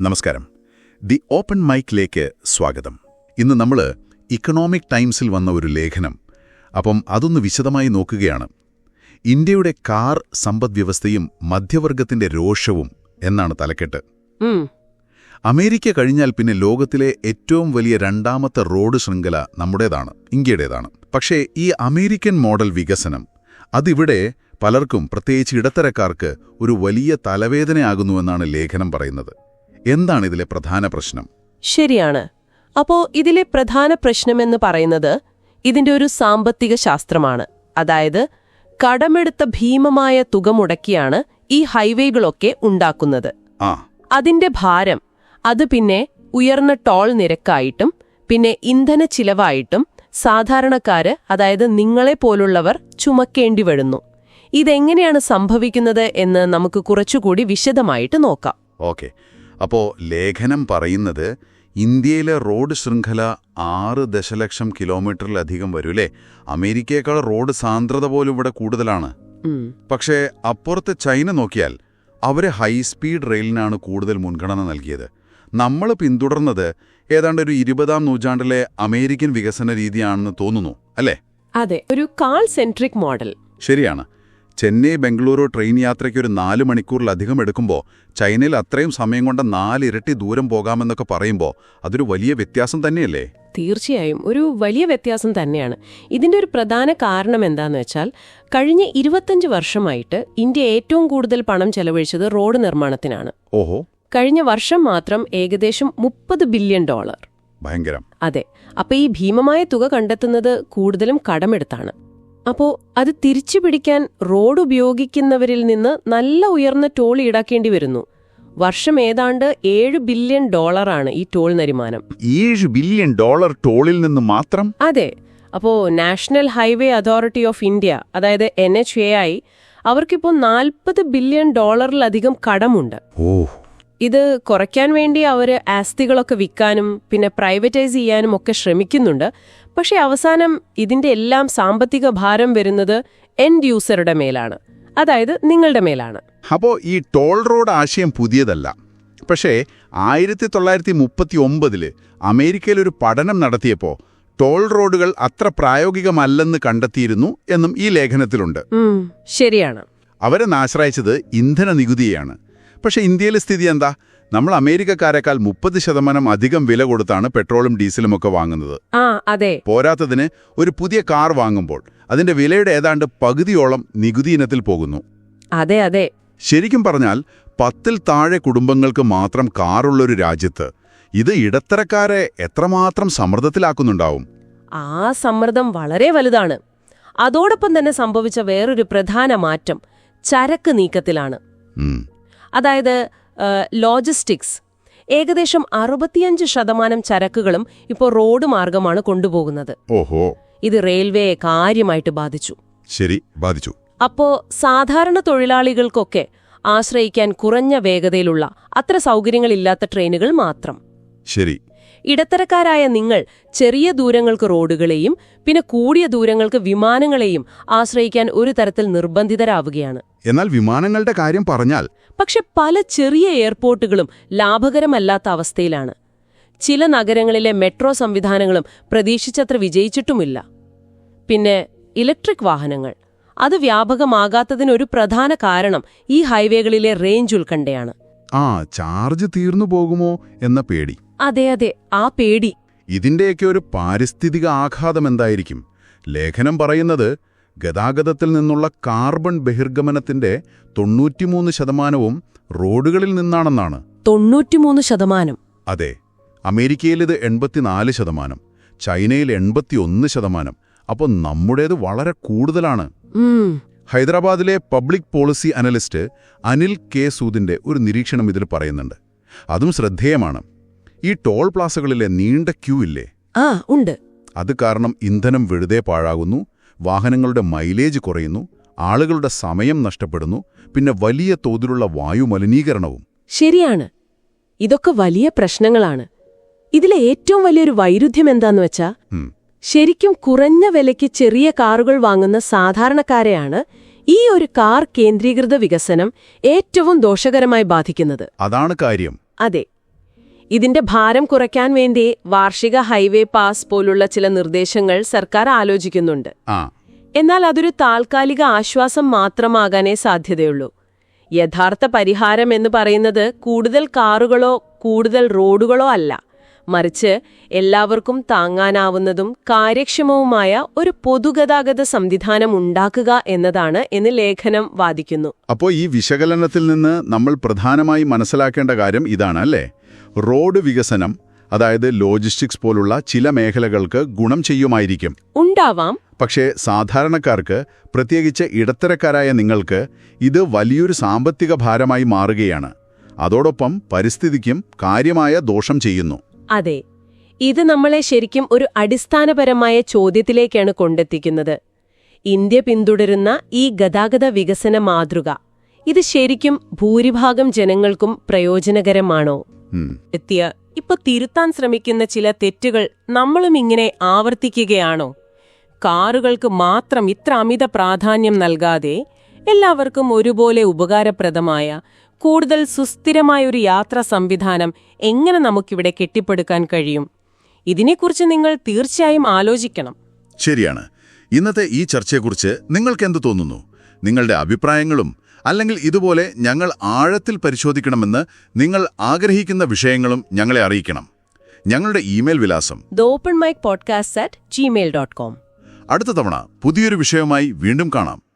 നമസ്കാരം. The open മൈക്കിലേക്ക് സ്വാഗതം. ഇന്ന് നമ്മൾ ഇക്കണോമിക് ടൈംസിൽ വന്ന ഒരു ലേഖനം. അപ്പം അതൊന്ന് വിശദമായി നോക്കുകയാണ്. ഇന്ത്യയുടെ കാർ സമ്പദ്വ്യവസ്ഥയും മധ്യവർഗത്തിന്റെ രോഷവും എന്നാണ് തലക്കെട്ട്. അമേരിക്ക കഴിഞ്ഞാൽ പിന്നെ ലോകത്തിലെ ഏറ്റവും വലിയ രണ്ടാമത്തെ റോഡ് ശൃംഖല നമ്മുടേതാണ് ഇന്ത്യയുടേതാണ്. പക്ഷേ ഈ അമേരിക്കൻ മോഡൽ വികസനം അതിവിടെ പലർക്കും പ്രത്യേകിച്ച് ഇടത്തരക്കാർക്ക് ഒരു വലിയ തലവേദനയാകുന്നുവെന്നാണ് ലേഖനം പറയുന്നത്. എന്താണ് ഇതിലെ പ്രധാന പ്രശ്നം? ശരിയാണ്. അപ്പോ ഇതിലെ പ്രധാന പ്രശ്നമെന്ന് പറയുന്നത് ഇതിന്റെ ഒരു സാമ്പത്തിക ശാസ്ത്രമാണ്. അതായത് കടമെടുത്ത ഭീമമായ തുക മുടക്കിയാണ് ഈ ഹൈവേകളൊക്കെ ഉണ്ടാക്കുന്നത്. അതിന്റെ ഭാരം അത് പിന്നെ ഉയർന്ന ടോൾ നിരക്കായിട്ടും പിന്നെ ഇന്ധന ചിലവായിട്ടും സാധാരണക്കാര് അതായത് നിങ്ങളെ പോലുള്ളവർ ചുമക്കേണ്ടി വരുന്നു. ഇതെങ്ങനെയാണ് സംഭവിക്കുന്നത് എന്ന് നമുക്ക് കുറച്ചുകൂടി വിശദമായിട്ട് നോക്കാം. ഓക്കെ. അപ്പോൾ ലേഖനം പറയുന്നത് ഇന്ത്യയിലെ റോഡ് ശൃംഖല ആറ് ദശലക്ഷം കിലോമീറ്ററിലധികം വരൂലേ അമേരിക്കയേക്കാൾ റോഡ് സാന്ദ്രത പോലും ഇവിടെ കൂടുതലാണ്. പക്ഷേ അപ്പുറത്ത് ചൈന നോക്കിയാൽ അവർ ഹൈസ്പീഡ് റെയിലിനാണ് കൂടുതൽ മുൻഗണന നൽകിയത്. നമ്മൾ പിന്തുടർന്നത് ഏതാണ്ട് ഒരു ഇരുപതാം നൂറ്റാണ്ടിലെ അമേരിക്കൻ വികസന രീതിയാണെന്ന് തോന്നുന്നു അല്ലേ? അതെ ഒരു കാൾ സെൻട്രിക് മോഡൽ. ശരിയാണ്. ചെന്നൈ ബംഗളൂരു ട്രെയിൻ യാത്രയ്ക്ക് ഒരു നാല് മണിക്കൂറിലധികം എടുക്കുമ്പോൾ ചൈനയിൽ അത്രയും സമയം കൊണ്ട് നാലിരട്ടി ദൂരം പോകാമെന്നൊക്കെ പറയുമ്പോൾ അതൊരു വലിയ വ്യത്യാസം തന്നെയല്ലേ? തീർച്ചയായും. ഒരു വലിയ വ്യത്യാസം തന്നെയാണ്. ഇതിന്റെ ഒരു പ്രധാന കാരണം എന്താന്ന് വെച്ചാൽ കഴിഞ്ഞ ഇരുപത്തഞ്ച് വർഷമായിട്ട് ഇന്ത്യ ഏറ്റവും കൂടുതൽ പണം ചെലവഴിച്ചത് റോഡ് നിർമ്മാണത്തിനാണ്. ഓഹോ. കഴിഞ്ഞ വർഷം മാത്രം ഏകദേശം മുപ്പത് ബില്യൺ ഡോളർ. ഭയങ്കരം. അതെ. അപ്പൊ ഈ ഭീമമായ തുക കണ്ടെത്തുന്നത് കൂടുതലും കടമെടുത്താണ്. അപ്പോ അത് തിരിച്ചു പിടിക്കാൻ റോഡ് ഉപയോഗിക്കുന്നവരിൽ നിന്ന് നല്ല ഉയർന്ന ടോൾ ഈടാക്കേണ്ടി വരുന്നു. വർഷം ഏതാണ്ട് ഏഴ് ബില്യൺ ഡോളറാണ് ഈ ടോൾ നരിമാനം. ഏഴ് ബില്യൺ ഡോളർ ടോളിൽ നിന്ന് മാത്രം? അതെ. അപ്പോ national highway authority of India അതായത് എൻ എച്ച് എ ഐ അവർക്കിപ്പോൾ നാൽപ്പത് ബില്യൺ ഡോളറിലധികം കടമുണ്ട്. ഓ ഇത് കുറയ്ക്കാൻ വേണ്ടി അവർ ആസ്തികളൊക്കെ വിൽക്കാനും പിന്നെ പ്രൈവറ്റൈസ് ചെയ്യാനും ഒക്കെ ശ്രമിക്കുന്നുണ്ട്. പക്ഷേ അവസാനം ഇതിന്റെ എല്ലാം സാമ്പത്തിക ഭാരം വരുന്നത് എൻഡ് യൂസറുടെ മേലാണ്. അതായത് നിങ്ങളുടെ മേലാണ്. അപ്പോൾ ഈ ടോൾ റോഡ് ആശയം പുതിയതല്ല. പക്ഷേ ആയിരത്തി തൊള്ളായിരത്തി മുപ്പത്തി ഒമ്പതിൽ അമേരിക്കയിൽ ഒരു പഠനം നടത്തിയപ്പോൾ ടോൾ റോഡുകൾ അത്ര പ്രായോഗികമല്ലെന്ന് കണ്ടെത്തിയിരുന്നു എന്നും ഈ ലേഖനത്തിലുണ്ട്. ശരിയാണ്. അവരെ ആശ്രയിച്ചത് ഇന്ധന നികുതിയെയാണ് പക്ഷേ ഇന്ത്യയിലെ സ്ഥിതി എന്താ? നമ്മൾ അമേരിക്കക്കാരെക്കാൾ മുപ്പത് ശതമാനം അധികം വില കൊടുത്താണ് പെട്രോളും ഡീസലും ഒക്കെ വാങ്ങുന്നത് പോരാത്തതിന് ഒരു പുതിയ കാർ വാങ്ങുമ്പോൾ അതിന്റെ വിലയുടെ ഏതാണ്ട് പകുതിയോളം നികുതി ഇനത്തിൽ പോകുന്നു. അതെ അതെ. ശരിക്കും പറഞ്ഞാൽ പത്തിൽ താഴെ കുടുംബങ്ങൾക്ക് മാത്രം കാറുള്ളൊരു രാജ്യത്ത് ഇത് ഇടത്തരക്കാരെ എത്രമാത്രം സമ്മർദ്ദത്തിലാക്കുന്നുണ്ടാവും? ആ സമ്മർദ്ദം വളരെ വലുതാണ്. അതോടൊപ്പം തന്നെ സംഭവിച്ച വേറൊരു പ്രധാന മാറ്റം ചരക്ക് നീക്കത്തിലാണ്. അതായത് ലോജിസ്റ്റിക്സ്. ഏകദേശം അറുപത്തിയഞ്ച് ശതമാനം ചരക്കുകളും ഇപ്പോൾ റോഡ് മാർഗമാണ് കൊണ്ടുപോകുന്നത്. ഓഹോ. ഇത് റെയിൽവേയെ കാര്യമായിട്ട് ബാധിച്ചു. ശരി ബാധിച്ചു. അപ്പോ സാധാരണ തൊഴിലാളികൾക്കൊക്കെ ആശ്രയിക്കാൻ കുറഞ്ഞ വേഗതയിലുള്ള അത്ര സൗകര്യങ്ങളില്ലാത്ത ട്രെയിനുകൾ മാത്രം. ശരി. ഇടത്തരക്കാരായ നിങ്ങൾ ചെറിയ ദൂരങ്ങൾക്ക് റോഡുകളെയും പിന്നെ കൂടിയ ദൂരങ്ങൾക്ക് വിമാനങ്ങളെയും ആശ്രയിക്കാൻ ഒരു തരത്തിൽ നിർബന്ധിതരാവുകയാണ്. എന്നാൽ വിമാനങ്ങളുടെ കാര്യം പറഞ്ഞാൽ പക്ഷെ പല ചെറിയ എയർപോർട്ടുകളും ലാഭകരമല്ലാത്ത അവസ്ഥയിലാണ്. ചില നഗരങ്ങളിലെ മെട്രോ സംവിധാനങ്ങളും പ്രതീക്ഷിച്ചത്ര വിജയിച്ചിട്ടുമില്ല. പിന്നെ ഇലക്ട്രിക് വാഹനങ്ങൾ. അത് വ്യാപകമാകാത്തതിനൊരു പ്രധാന കാരണം ഈ ഹൈവേകളിലെ റേഞ്ച് ഉൾക്കണ്ടയാണ് ആ ചാർജ് തീർന്നു പോകുമോ എന്ന പേടി. അതെ അതെ ആ പേടി. ഇതിന്റെയൊക്കെ ഒരു പാരിസ്ഥിതിക ആഘാതം എന്തായിരിക്കും? ലേഖനം പറയുന്നത് ഗതാഗതത്തിൽ നിന്നുള്ള കാർബൺ ബഹിർഗമനത്തിന്റെ തൊണ്ണൂറ്റിമൂന്ന് ശതമാനവും റോഡുകളിൽ നിന്നാണെന്നാണ്. തൊണ്ണൂറ്റിമൂന്ന് ശതമാനം. അതെ അമേരിക്കയിൽ ഇത് എൺപത്തിനാല് ശതമാനം ചൈനയിൽ എൺപത്തിയൊന്ന് ശതമാനം. അപ്പോൾ നമ്മുടേത് വളരെ കൂടുതലാണ്. ഹൈദരാബാദിലെ public policy analyst Anil K സൂദിന്റെ ഒരു നിരീക്ഷണം ഇതിൽ പറയുന്നുണ്ട്. അതും ശ്രദ്ധേയമാണ്. ഈ ടോൾ പ്ലാസകളിലെ നീണ്ട ക്യൂ ഇല്ലേ? ആ ഉണ്ട്. അത് കാരണം ഇന്ധനം വെറുതെ പാഴാകുന്നു വാഹനങ്ങളുടെ മൈലേജ് കുറയുന്നു ആളുകളുടെ സമയം നഷ്ടപ്പെടുന്നു പിന്നെ വലിയ തോതിലുള്ള വായുമലിനീകരണവും ശരിയാണ്. ഇതൊക്കെ വലിയ പ്രശ്നങ്ങളാണ്. ഇതിലെ ഏറ്റവും വലിയൊരു വൈരുദ്ധ്യം എന്താന്ന് വെച്ചാ ശരിക്കും കുറഞ്ഞ വിലയ്ക്ക് ചെറിയ കാറുകൾ വാങ്ങുന്ന സാധാരണക്കാരെയാണ് ഈ ഒരു കാർ കേന്ദ്രീകൃത വികസനം ഏറ്റവും ദോഷകരമായി ബാധിക്കുന്നത്. അതാണ് കാര്യം. അതെ. ഇതിന്റെ ഭാരം കുറയ്ക്കാൻ വേണ്ടി വാർഷിക ഹൈവേ പാസ് പോലുള്ള ചില നിർദ്ദേശങ്ങൾ സർക്കാർ ആലോചിക്കുന്നുണ്ട്. എന്നാൽ അതൊരു താൽക്കാലിക ആശ്വാസം മാത്രമാകാനേ സാധ്യതയുള്ളൂ. യഥാർത്ഥ പരിഹാരം എന്ന് പറയുന്നത് കൂടുതൽ കാറുകളോ കൂടുതൽ റോഡുകളോ അല്ല. മറിച്ച് എല്ലാവർക്കും താങ്ങാനാവുന്നതും കാര്യക്ഷമവുമായ ഒരു പൊതുഗതാഗത സംവിധാനം ഉണ്ടാക്കുക എന്നതാണ് എന്ന് ലേഖനം വാദിക്കുന്നു. അപ്പോൾ ഈ വിശകലനത്തിൽ നിന്ന് നമ്മൾ പ്രധാനമായി മനസ്സിലാക്കേണ്ട കാര്യം ഇതാണ് അല്ലേ? റോഡ് വികസനം അതായത് ലോജിസ്റ്റിക്സ് പോലുള്ള ചില മേഖലകൾക്ക് ഗുണം ചെയ്യുമായിരിക്കും. ഉണ്ടാവാം. പക്ഷേ സാധാരണക്കാർക്ക് പ്രത്യേകിച്ച് ഇടത്തരക്കാരായ നിങ്ങൾക്ക് ഇത് വലിയൊരു സാമ്പത്തിക ഭാരമായി മാറുകയാണ്. അതോടൊപ്പം പരിസ്ഥിതിക്കും കാര്യമായ ദോഷം ചെയ്യുന്നു. അതെ ഇത് നമ്മളെ ശരിക്കും ഒരു അടിസ്ഥാനപരമായ ചോദ്യത്തിലേക്കാണ് കൊണ്ടെത്തിക്കുന്നത്. ഇന്ത്യ പിന്തുടരുന്ന ഈ ഗതാഗത വികസന മാതൃക ഇത് ശരിക്കും ഭൂരിഭാഗം ജനങ്ങൾക്കും പ്രയോജനകരമാണോ. എത്തിയ ഇപ്പൊ തിരുത്താൻ ശ്രമിക്കുന്ന ചില തെറ്റുകൾ നമ്മളും ഇങ്ങനെ ആവർത്തിക്കുകയാണോ? കാറുകൾക്ക് മാത്രം ഇത്ര അമിത പ്രാധാന്യം നൽകാതെ എല്ലാവർക്കും ഒരുപോലെ ഉപകാരപ്രദമായ കൂടുതൽ സുസ്ഥിരമായ ഒരു യാത്രാ സംവിധാനം എങ്ങനെ നമുക്കിവിടെ കെട്ടിപ്പടുക്കാൻ കഴിയും? ഇതിനെക്കുറിച്ച് നിങ്ങൾ തീർച്ചയായും ആലോചിക്കണം. ശരിയാണ്. ഇന്നത്തെ ഈ ചർച്ചയെക്കുറിച്ച് നിങ്ങൾക്ക് എന്ത് തോന്നുന്നു? നിങ്ങളുടെ അഭിപ്രായങ്ങളും അല്ലെങ്കിൽ ഇതുപോലെ ഞങ്ങൾ ആഴത്തിൽ പരിശോധിക്കണമെന്ന് നിങ്ങൾ ആഗ്രഹിക്കുന്ന വിഷയങ്ങളും ഞങ്ങളെ അറിയിക്കണം. ഞങ്ങളുടെ ഇമെയിൽ വിലാസം അടുത്ത തവണ പുതിയൊരു വിഷയവുമായി വീണ്ടും കാണാം.